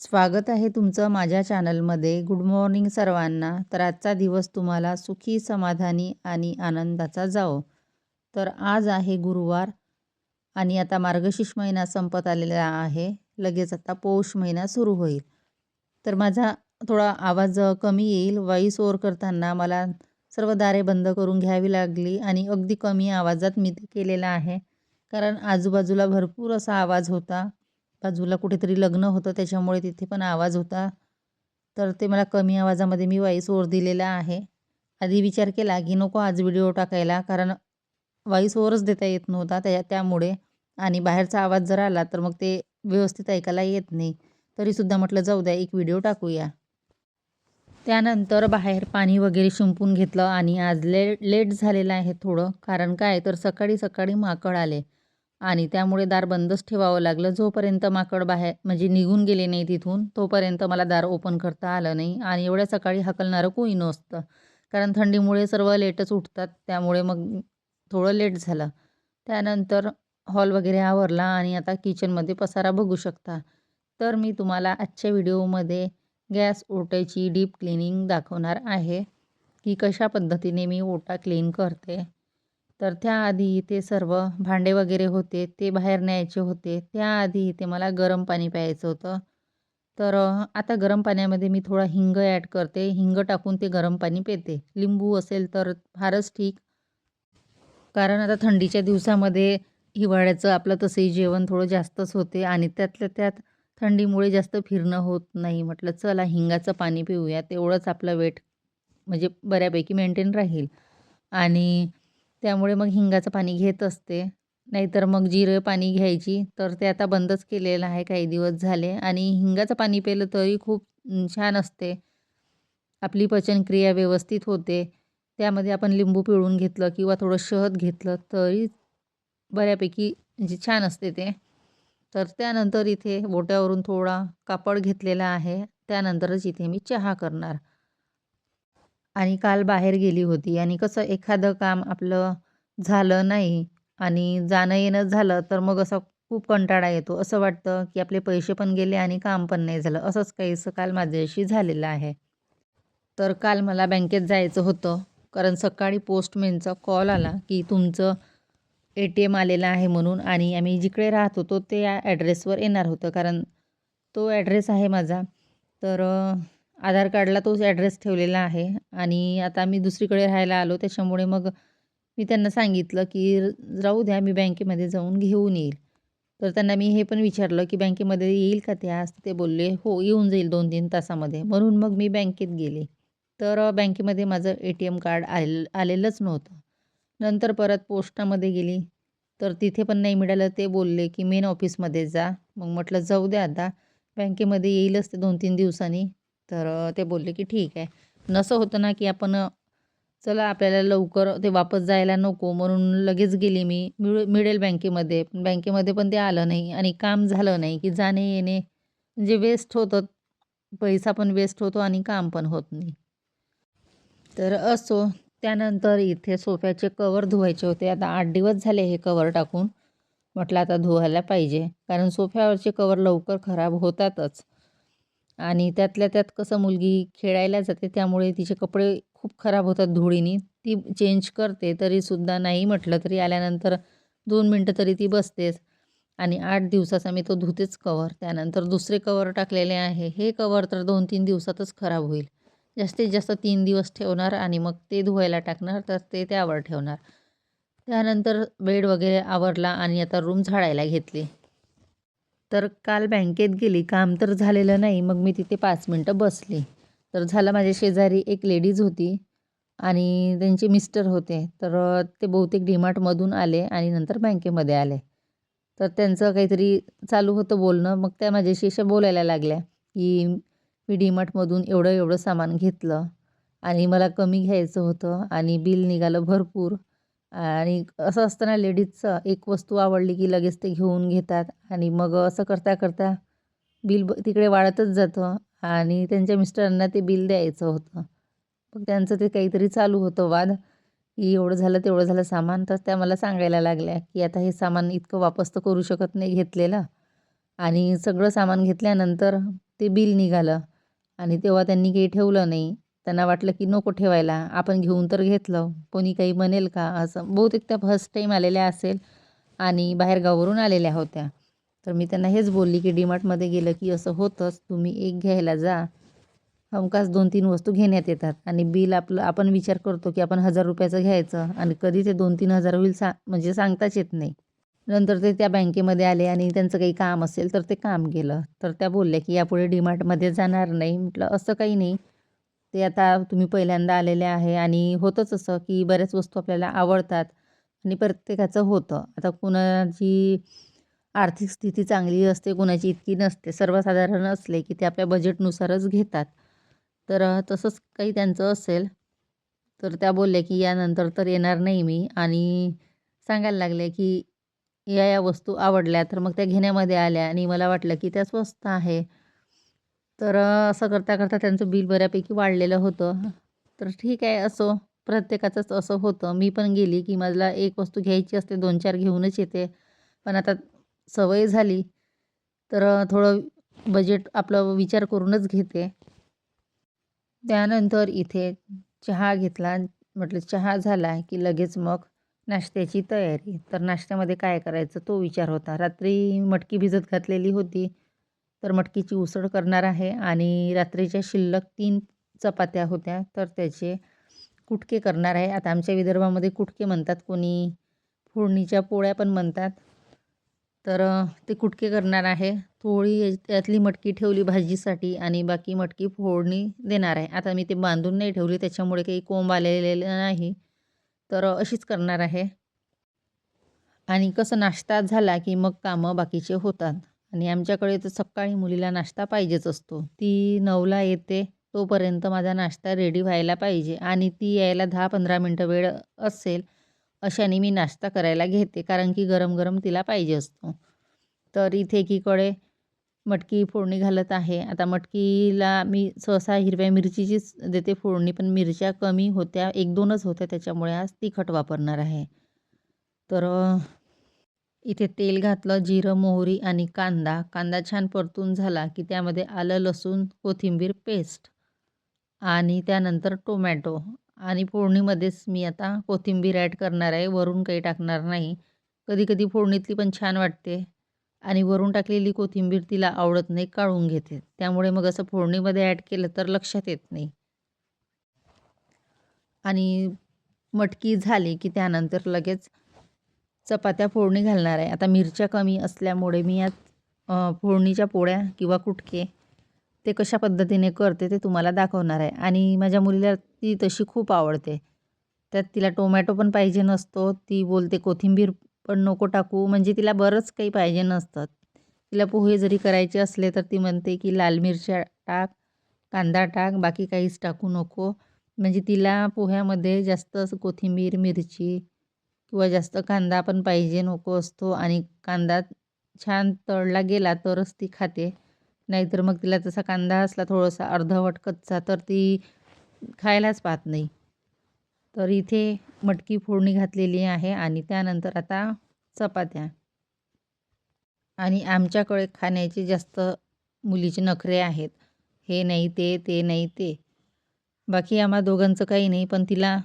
स्वागत आहे तुमचं माझ्या चॅनलमध्ये. गुड मॉर्निंग सर्वांना. तर आजचा दिवस तुम्हाला सुखी समाधानी आणि आनंदाचा जाओ तर आज आहे गुरुवार आणि आता मार्गशीर्ष महिना संपत आलेला आहे. लगेच आता पौष महिना सुरू होईल. तर माझा थोडा आवाज कमी येईल. वॉईस ओवर करताना मला सर्व दारे बंद करून घ्यावी लागली आणि अगदी कमी आवाजात मी ते आहे. कारण आजूबाजूला भरपूर असा आवाज होता. बाजूला कुठेतरी लग्न होतं त्याच्यामुळे तिथे पण आवाज होता. तर ते मला कमी आवाजामध्ये मी वॉईस ओवर दिलेला आहे. आधी विचार केला की नको आज व्हिडिओ टाकायला कारण वॉईस ओवरच देता येत नव्हता त्या त्यामुळे. आणि बाहेरचा आवाज जर आला तर मग ते व्यवस्थित ऐकायला येत नाही. तरीसुद्धा म्हटलं जाऊ द्या एक व्हिडिओ टाकूया. त्यानंतर बाहेर पाणी वगैरे शिंपून घेतलं आणि आज ले लेट झालेलं आहे थोडं. कारण काय? तर सकाळी सकाळी माकड आले. आणि त्यामुळे दार बंदच ठेवावं लागलं. जोपर्यंत माकड बाहेर म्हणजे निघून गेले नाही तिथून तोपर्यंत मला दार ओपन करता आलं नाही आणि एवढ्या सकाळी हाकलणारं कोणी नसतं. कारण थंडीमुळे सर्व लेटच उठतात त्यामुळे मग थोडं लेट झालं. त्यानंतर हॉल वगैरे आवरला आणि आता किचनमध्ये पसारा बघू शकता. तर मी तुम्हाला आजच्या व्हिडिओमध्ये गॅस ओट्याची डीप क्लिनिंग दाखवणार आहे की कशा पद्धतीने मी ओटा क्लीन करते. तर त्याआधी इथे सर्व भांडे वगैरे होते ते बाहेर न्यायचे होते. त्याआधी इथे मला गरम पाणी प्यायचं होतं. तर आता गरम पाण्यामध्ये मी थोडा हिंग ॲड करते. हिंग टाकून ते गरम पाणी पिते. लिंबू असेल तर फारच ठीक. कारण आता थंडीच्या दिवसामध्ये हिवाळ्याचं आपलं तसंही जेवण थोडं जास्तच होते आणि त्यातल्या त्यात थंडीमुळे जास्त फिरणं होत नाही. म्हटलं चला हिंगाचं पाणी पिऊया. तेवढंच आपलं वेट म्हणजे बऱ्यापैकी मेंटेन राहील. आणि त्यामुळे मग हिंगाचं पाणी घेत असते. नाहीतर मग जिरं पाणी घ्यायची. तर ते आता बंदच केलेलं आहे. काही दिवस झाले आणि हिंगाचं पाणी प्यायलं तरी खूप छान असते. आपली पचनक्रिया व्यवस्थित होते. त्यामध्ये आपण लिंबू पिळून घेतलं किंवा थोडं शहद घेतलं तरी बऱ्यापैकी म्हणजे छान असते ते. तर त्यानंतर इथे बोट्यावरून थोडा कापड घेतलेला आहे. त्यानंतरच इथे मी चहा करणार. आणि काल बाहेर गेली होती. आणि कसं एखादं काम आपलं झालं नाही आणि जाणं येणं झालं तर मग असं खूप कंटाळा येतो. असं वाटतं की आपले पैसे पण गेले आणि काम पण नाही झालं. असंच काहीसं काल माझ्याशी झालेलं आहे. तर काल मला बँकेत जायचं होतं कारण सकाळी पोस्टमॅनचा कॉल आला की तुमचं ए टी एम आलेलं आहे म्हणून आणि आम्ही जिकडे राहत होतो ते या ॲड्रेसवर येणार होतं कारण तो ॲड्रेस आहे माझा. तर आधार कार्डला तोच ॲड्रेस ठेवलेला आहे आणि आता मी दुसरीकडे राहायला आलो त्याच्यामुळे मग मी त्यांना सांगितलं की राहू द्या मी बँकेमध्ये जाऊन घेऊन येईल. तर त्यांना मी हे पण विचारलं की बँकेमध्ये येईल का ते आज? ते बोलले हो येऊन जाईल दोन तीन तासामध्ये. म्हणून मग मी बँकेत गेले. तर बँकेमध्ये माझं ए टी एम कार्ड आले आलेलंच नव्हतं. नंतर परत पोस्टामध्ये गेली. तर तिथे पण नाही मिळालं. ते बोलले की मेन ऑफिसमध्ये जा. मग म्हटलं जाऊ द्या आता. बँकेमध्ये येईलच ते दोन तीन दिवसांनी. तर ते बोलले की ठीक आहे. नसं होतं ना की आपण चला आपल्याला लवकर ते वापस जायला नको म्हणून लगेच गेली मी मिळ मिळेल बँकेमध्ये. पण बँकेमध्ये पण ते आलं नाही आणि काम झालं नाही की जाणे येणे. म्हणजे वेस्ट होतं. पैसा पण वेस्ट होतो आणि काम पण होत नाही. तर असो त्यानंतर इथे सोफ्याचे कवर धुवायचे होते. आता आठ दिवस झाले हे कवर टाकून. म्हटलं आता धुवायला पाहिजे. कारण सोफ्यावरचे कवर लवकर खराब होतातच. आणि त्यातल्या त्यात कसं मुलगी खेळायला जाते त्यामुळे तिचे कपडे खूप खराब होतात धुळीने. ती चेंज करते तरीसुद्धा नाही म्हटलं तरी आल्यानंतर दोन मिनटं तरी ती बसतेच आणि आठ दिवसाचा मी तो धुतेच कवर त्यानंतर दुसरे कवर टाकलेले आहे. हे कवर तर दोन तीन दिवसातच खराब होईल. जास्तीत जास्त तीन दिवस ठेवणार आणि मग ते धुवायला टाकणार तर ते त्यावर ठेवणार. त्यानंतर बेड वगैरे आवरला आणि आता रूम झाडायला घेतली. तर काल बँकेत गेली काम तर झालेलं नाही मग मी तिथे पाच मिनटं बसली. तर झालं माझ्या शेजारी एक लेडीज होती आणि त्यांचे मिस्टर होते. तर ते बहुतेक डीमार्टमधून आले आणि नंतर बँकेमध्ये आले. तर त्यांचं काहीतरी चालू होतं बोलणं मग त्या माझ्याशी अशा बोलायला लागल्या की मी डीमार्टमधून एवढं एवढं सामान घेतलं आणि मला कमी घ्यायचं होतं आणि बिल निघालं भरपूर. आणि असं असतं ना लेडीजचं एक वस्तू आवडली की लगेच ते घेऊन घेतात आणि मग असं करता करता बिल ब तिकडे वाढतच जातं आणि त्यांच्या मिस्टरांना ते बिल द्यायचं होतं. मग त्यांचं ते काहीतरी चालू होतं वाद की एवढं झालं तेवढं झालं सामान. तर त्या मला सांगायला लागल्या की आता हे सामान इतकं वापस तर करू शकत नाही घेतलेलं. आणि सगळं सामान घेतल्यानंतर ते बिल निघालं आणि तेव्हा त्यांनी काही ठेवलं नाही. त्यांना वाटलं की नको ठेवायला आपण घेऊन तर घेतलं. कोणी काही म्हणेल का? असं बहुतेक त्या फर्स्ट टाईम आलेल्या असेल आणि बाहेरगावावरून आलेल्या होत्या. तर मी त्यांना हेच बोलली की डीमार्टमध्ये गेलं की असं होतंच तुम्ही एक घ्यायला जा. हमखास दोन तीन वस्तू घेण्यात येतात आणि बिल आपलं आपण विचार करतो की आपण हजार रुपयाचं घ्यायचं आणि कधी ते दोन तीन हजार होईल सा म्हणजे सांगताच येत नाही. नंतर ते त्या बँकेमध्ये आले आणि त्यांचं काही काम असेल तर ते काम गेलं तर त्या बोलल्या की यापुढे डीमार्टमध्ये जाणार नाही. म्हटलं असं काही नाही. ते आता तुम्ही पहिल्यांदा आलेले आहे आणि होतंच असं की बऱ्याच वस्तू आपल्याला आवडतात आणि प्रत्येकाचं होतं. आता कुणाची आर्थिक स्थिती चांगली असते कुणाची इतकी नसते. सर्वसाधारण असले की ते आपल्या बजेटनुसारच घेतात. तर तसंच काही त्यांचं असेल तर त्या बोलल्या की यानंतर तर येणार नाही मी आणि सांगायला लागले की या या वस्तू आवडल्या तर मग त्या घेण्यामध्ये आल्या आणि मला वाटलं की त्या स्वस्त आहे. तर असं करता करता त्यांचं बिल बऱ्यापैकी वाढलेलं होतं. तर ठीक आहे असो प्रत्येकाचंच असं होतं. मी पण गेली की मला एक वस्तू घ्यायची असते दोन चार घेऊनच येते. पण आता सवय झाली. तर थोडं बजेट आपलं विचार करूनच घेते. त्यानंतर इथे चहा घेतला. म्हटलं चहा झाला की लगेच मग नाश्त्याची तयारी. तर नाश्त्यामध्ये काय करायचं तो विचार होता. रात्री मटकी भिजत घातलेली होती. तर मटकीची उसळ करणार आहे आणि रात्रीच्या शिल्लक तीन चपात्या होत्या तर त्याचे कुटके करणार आहे. आता आमच्या विदर्भामध्ये कुटके म्हणतात कोणी फोडणीच्या पोळ्या पण म्हणतात. तर ते कुटके करणार आहे. थोडी त्यातली मटकी ठेवली भाजीसाठी आणि बाकी मटकी फोडणी देणार आहे. आता मी ते बांधून नाही ठेवली त्याच्यामुळे काही कोंब आलेले नाही. तर अशीच करणार आहे. आणि कसं नाश्ता झाला की मग कामं बाकीचे होतात. आणि आमच्याकडे तर सकाळी मुलीला नाश्ता पाहिजेच असतो. ती नऊला येते तोपर्यंत माझा नाश्ता रेडी व्हायला पाहिजे आणि ती यायला दहा पंधरा मिनटं वेळ असेल अशाने मी नाश्ता करायला घेते कारण की गरम गरम तिला पाहिजे असतो. तर इथे एकीकडे मटकी फोडणी घालत आहे. आता मटकीला मी सहसा हिरव्या मिरचीचीच देते फोडणी पण मिरच्या कमी होत्या एक दोनच होत्या त्याच्यामुळे आज तिखट वापरणार आहे. तर इथे तेल घातलं जिरं मोहरी आणि कांदा. कांदा छान परतून झाला की त्यामध्ये आलं लसूण कोथिंबीर पेस्ट आणि त्यानंतर टोमॅटो. आणि फोडणीमध्येच मी आता कोथिंबीर ॲड करणार आहे. वरून काही टाकणार नाही. कधी कधी फोडणीतली पण छान वाटते आणि वरून टाकलेली कोथिंबीर तिला आवडत नाही काढून घेते. त्यामुळे मग असं फोडणीमध्ये ॲड केलं तर लक्षात येत नाही. आणि मटकी झाली की त्यानंतर लगेच चपात्या फोडणी घालणार आहे. आता मिरच्या कमी असल्यामुळे मी यात फोडणीच्या पोळ्या किंवा कुटके ते कशा पद्धतीने करते ते तुम्हाला दाखवणार आहे. आणि माझ्या मुलीला ती तशी खूप आवडते. त्यात तिला टोमॅटो पण पाहिजे नसतो. ती बोलते कोथिंबीर पण नको टाकू. म्हणजे तिला बरंच काही पाहिजे नसतं. तिला पोहे जरी करायचे असले तर ती म्हणते की लाल मिरच्या टाक कांदा टाक बाकी काहीच टाकू नको. म्हणजे तिला पोह्यामध्ये जास्त कोथिंबीर मिरची किंवा जास्त कांदा पण पाहिजे नको असतो आणि कांदा छान तळला गेला तरच ती खाते. नाहीतर मग तिला तसा कांदा असला थोडासा अर्धवट कच्चा तर ती खायलाच पाहत नाही. तर इथे मटकी फोडणी घातलेली आहे आणि त्यानंतर आता चपात्या. आणि आमच्याकडे खाण्याचे जास्त मुलीचे नखरे आहेत. हे नाही ते ते नाही ते. बाकी आम्हा दोघांचं काही नाही पण तिला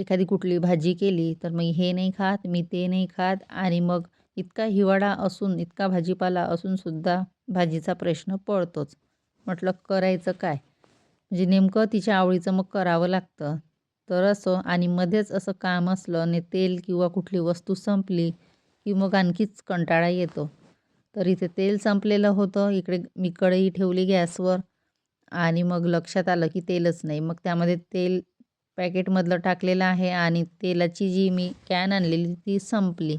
एखादी कुठली भाजी केली तर मग हे नाही खात मी ते नाही खात आणि मग इतका हिवाळा असून इतका भाजीपाला असूनसुद्धा भाजीचा प्रश्न पडतोच. म्हटलं करायचं काय? म्हणजे नेमकं तिच्या आवडीचं मग करावं लागतं. तर असं आणि मध्येच असं काम असलं आणि तेल किंवा कुठली वस्तू संपली की मग आणखीच कंटाळा येतो. तर इथे तेल संपलेलं होतं इकडे मी कढई ठेवली गॅसवर आणि मग लक्षात आलं की तेलच नाही. मग त्यामध्ये तेल पॅकेटमधलं टाकलेलं आहे आणि तेलाची जी मी कॅन आणलेली ती संपली.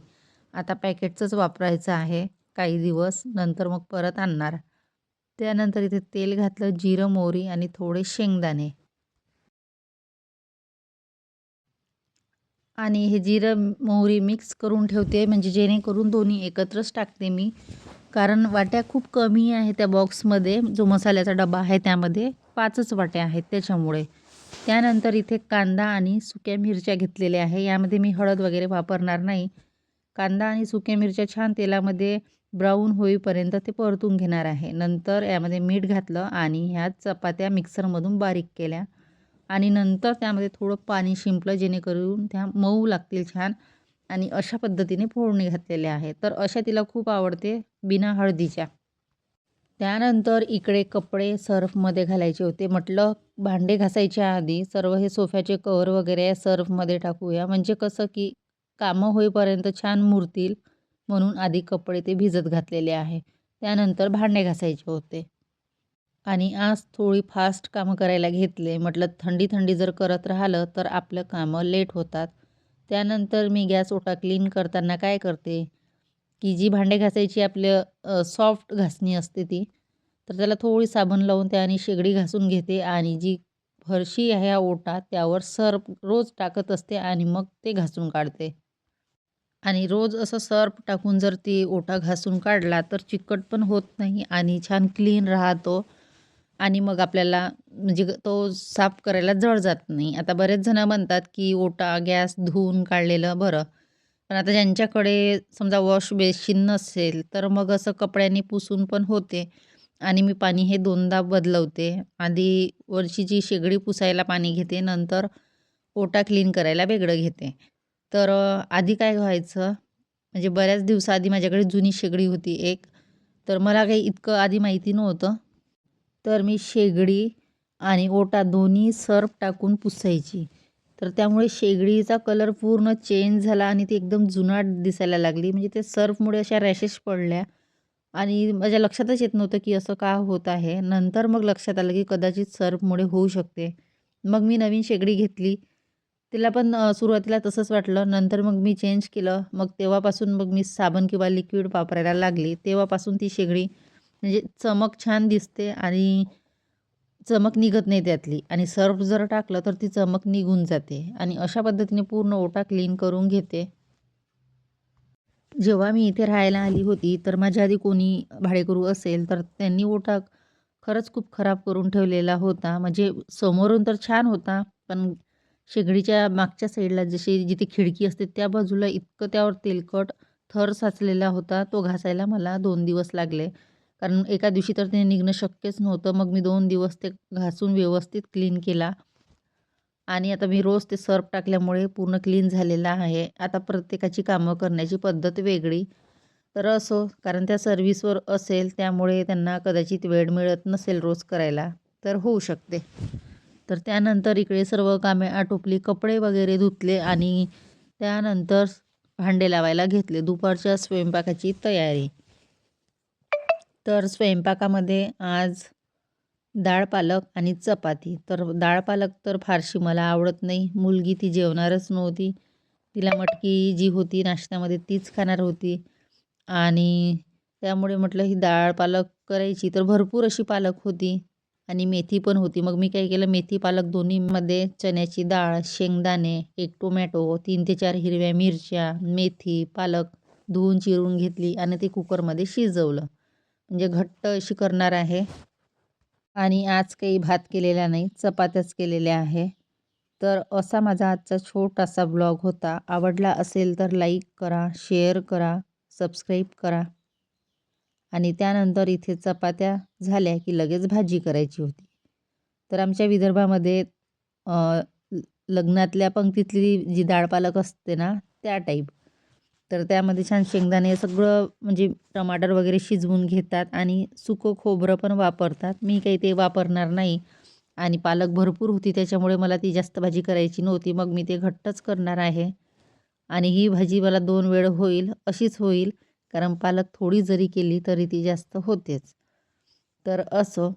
आता पॅकेटचंच वापरायचं आहे. काही दिवस नंतर मग परत आणणार. त्यानंतर इथे तेल घातलं जिरं मोहरी आणि थोडे शेंगदाणे. आणि हे जिरं मोहरी मिक्स करून ठेवते म्हणजे जेणेकरून दोन्ही एकत्रच टाकते मी. कारण वाट्या खूप कमी आहे त्या बॉक्समध्ये जो मसाल्याचा डबा आहे त्यामध्ये पाचच वाट्या आहेत त्याच्यामुळे. त्यानंतर इथे कांदा आणि सुक्या मिरच्या घेतलेल्या आहे. यामध्ये मी हळद वगैरे वापरणार नाही. कांदा आणि सुक्या मिरच्या छान तेलामध्ये ब्राऊन होईपर्यंत ते परतून घेणार आहे. नंतर यामध्ये मीठ घातलं आणि ह्या चपात्या मिक्सरमधून बारीक केल्या आणि नंतर त्यामध्ये थोडं पाणी शिंपलं जेणेकरून त्या मऊ लागतील छान आणि अशा पद्धतीने फोडणी घातलेल्या आहे तर अशा तिला खूप आवडते बिना हळदीच्या. त्यानंतर इकडे कपडे सर्फमध्ये घालायचे होते. म्हटलं भांडे घासायच्या आधी सर्व हे सोफ्याचे कवर वगैरे सर्फमध्ये टाकूया. म्हणजे कसं की कामं होईपर्यंत छान मुरतील म्हणून आधी कपडे ते भिजत घातलेले आहे. त्यानंतर भांडे घासायचे होते. आणि आज थोडी फास्ट कामं करायला घेतले. म्हटलं थंडी थंडी जर करत राहिलं तर आपलं कामं लेट होतात. त्यानंतर मी गॅस ओटा क्लीन करताना काय करते? की जी भांडे घासायची आपलं सॉफ्ट घासणी असते ती तर त्याला थोडी साबण लावून त्याने शेगडी घासून घेते आणि जी फरशी आहे या ओटा त्यावर सर्फ रोज टाकत असते आणि मग ते घासून काढते. आणि रोज असं सर्फ टाकून जर ती ओटा घासून काढला तर चिकट पण होत नाही आणि छान क्लीन राहतो आणि मग आपल्याला म्हणजे तो साफ करायला जड जात नाही. आता बरेच जण म्हणतात की ओटा गॅस धुवून काढलेलं बरं पण आता ज्यांच्याकडे समजा वॉश बेसिन नसेल तर मग असं कपड्यांनी पुसून पण होते. आणि मी पाणी हे दोनदा बदलवते. आधी वरची जी शेगडी पुसायला पाणी घेते नंतर ओटा क्लीन करायला वेगळं घेते. तर आधी काय व्हायचं म्हणजे बऱ्याच दिवसाआधी माझ्याकडे जुनी शेगडी होती एक. तर मला काही इतकं आधी माहिती नव्हतं. तर मी शेगडी आणि ओटा दोन्ही सर्फ टाकून पुसायची. तर त्यामुळे शेगडीचा कलर पूर्ण चेंज झाला आणि ती एकदम जुनाट दिसायला लागली. म्हणजे ते सर्फमुळे अशा रॅशेस पडल्या. आणि माझ्या लक्षातच येत नव्हतं की असं का होत आहे. नंतर मग लक्षात आलं की कदाचित सर्फमुळे होऊ शकते. मग मी नवीन शेगडी घेतली. तिला पण सुरुवातीला तसंच वाटलं. नंतर मग मी चेंज केलं. मग तेव्हापासून मग मी साबण किंवा लिक्विड वापरायला लागली. तेव्हापासून ती शेगडी म्हणजे चमक छान दिसते आणि चमक निघत नाही त्यातली. आणि सर्फ जर टाकलं तर ती चमक निघून जाते. आणि अशा पद्धतीने पूर्ण ओटा क्लीन करून घेते. जेव्हा मी इथे राहायला आली होती तर माझ्या आधी कोणी भाडेकरू असेल तर त्यांनी ओटा खरंच खूप खराब करून ठेवलेला होता. म्हणजे समोरून तर छान होता पण शेगडीच्या मागच्या साईडला जशी जिथे खिडकी असते त्या बाजूला इतकं त्यावर तेलकट थर साचलेला होता. तो घासायला मला दोन दिवस लागले. कारण एका दिवशी तर ते निघणं शक्यच नव्हतं. मग मी दोन दिवस ते घासून व्यवस्थित क्लीन केला. आणि आता मी रोज ते सर्फ टाकल्यामुळे पूर्ण क्लीन झालेला आहे. आता प्रत्येकाची कामं करण्याची पद्धत वेगळी. तर असो कारण त्या सर्व्हिसवर असेल त्यामुळे त्यांना कदाचित वेळ मिळत नसेल रोज करायला तर होऊ शकते. तर त्यानंतर इकडे सर्व कामे आटोपली कपडे वगैरे धुतले आणि त्यानंतर भांडे लावायला घेतले. दुपारच्या स्वयंपाकाची तयारी. तर स्वयंपाकामध्ये आज डाळ पालक आणि चपाती. तर डाळ पालक तर फारशी मला आवडत नाही. मुलगी ती जेवणारच नव्हती. तिला मटकी जी होती नाश्त्यामध्ये तीच खाणार होती. आणि त्यामुळे म्हटलं ही डाळ पालक करायची तर भरपूर अशी पालक होती आणि मेथी पण होती. मग मी काय केलं मेथी पालक दोन्हीमध्ये चण्याची डाळ शेंगदाणे एक टोमॅटो तीन ते चार हिरव्या मिरच्या मेथी पालक धुवून चिरून घेतली आणि ते कुकरमध्ये शिजवलं. म्हणजे घट्ट अशी करणार आहे. आणि आज काही भात केलेला नाही चपात्याच केलेल्या आहे. तर असा माझा आजचा छोटासा ब्लॉग होता. आवडला असेल तर लाईक करा शेअर करा सबस्क्राईब करा. आणि त्यानंतर इथे चपात्या झाल्या की लगेच भाजी करायची होती. तर आमच्या विदर्भामध्ये लग्नातल्या पंक्तीतली जी डाळ पालक असते ना त्या टाईप तर त्यामध्ये छान शेंगदाणे सगळं म्हणजे टमाटर वगैरे शिजवून घेतात आणि सुकं खोबरं पण वापरतात. मी काही ते वापरणार नाही आणि पालक भरपूर होती त्याच्यामुळे मला ती जास्त भाजी करायची नव्हती. मग मी ते घट्टच करणार आहे. आणि ही भाजी मला दोन वेळ होईल अशीच होईल. कारण पालक थोडी जरी केली तरी ती जास्त होतेच. तर असो.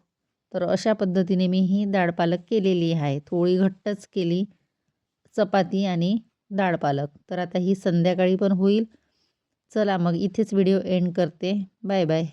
तर अशा पद्धतीने मी ही डाळ पालक केलेली आहे. थोडी घट्टच केली. चपाती आणि डाळ पालक. तर आता ही संध्याकाळी पण होईल. चला मग इथेच व्हिडिओ एंड करते. Bye bye.